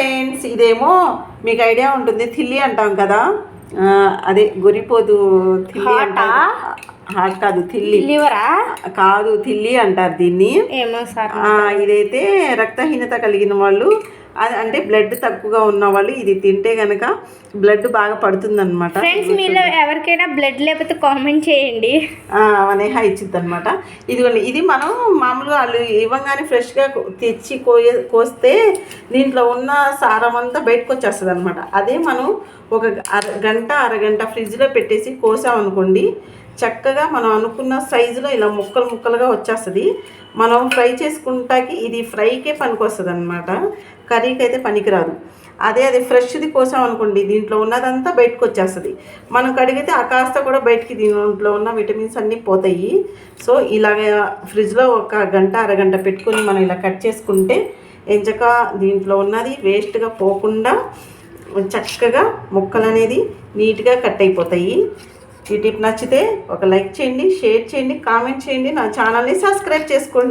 Friends ఇదేమో మీకు idea ఉంటుంది తిల్లి అంటాం కదా. అదే గొరిపోదు తిల్లి హాటా? కాదు తిల్లి లివరా కాదు తిల్లి అంటారు దీన్ని. ఇదైతే రక్తహీనత కలిగిన వాళ్ళు అంటే బ్లడ్ తక్కువగా ఉన్న వాళ్ళు ఇది తింటే గనక బ్లడ్ బాగా పడుతుందన్నమాట. ఫ్రెండ్స్ మీలో ఎవరికైనా బ్లడ్ లేకపోతే కామెంట్ చేయండి. అనేహ ఇచ్చింది అనమాట ఇదిగోండి ఇది మనం మామూలుగా వాళ్ళు ఇవ్వగానే ఫ్రెష్గా తెచ్చి కోయ కోస్తే దీంట్లో ఉన్న సారం అంతా బయటకు వచ్చేస్తుంది అనమాట అదే మనం ఒక అర గంట అరగంట ఫ్రిడ్జ్లో పెట్టేసి కోసామనుకోండి చక్కగా మనం అనుకున్న సైజులో ఇలా ముక్కలు ముక్కలుగా వచ్చేస్తుంది. మనం ఫ్రై చేసుకుంటాకి ఇది ఫ్రైకే పనికొస్తుంది అనమాట కర్రీకి అయితే పనికిరాదు. అదే అది ఫ్రెష్ది కోసాం అనుకోండి దీంట్లో ఉన్నదంతా బయటకు వచ్చేస్తుంది. మనం కడిగితే ఆ కాస్త కూడా బయటికి దీంట్లో ఉన్న విటమిన్స్ అన్నీ పోతాయి. సో ఇలాగ ఫ్రిడ్జ్లో ఒక గంట అరగంట పెట్టుకొని మనం ఇలా కట్ చేసుకుంటే ఎంచక దీంట్లో ఉన్నది వేస్ట్గా పోకుండా చక్కగా ముక్కలు అనేది నీట్గా కట్ అయిపోతాయి. ఈ టిప్ నచ్చితే ఒక లైక్ చేయండి షేర్ చేయండి కామెంట్ చేయండి. నా ఛానల్ని సబ్స్క్రైబ్ చేసుకోండి.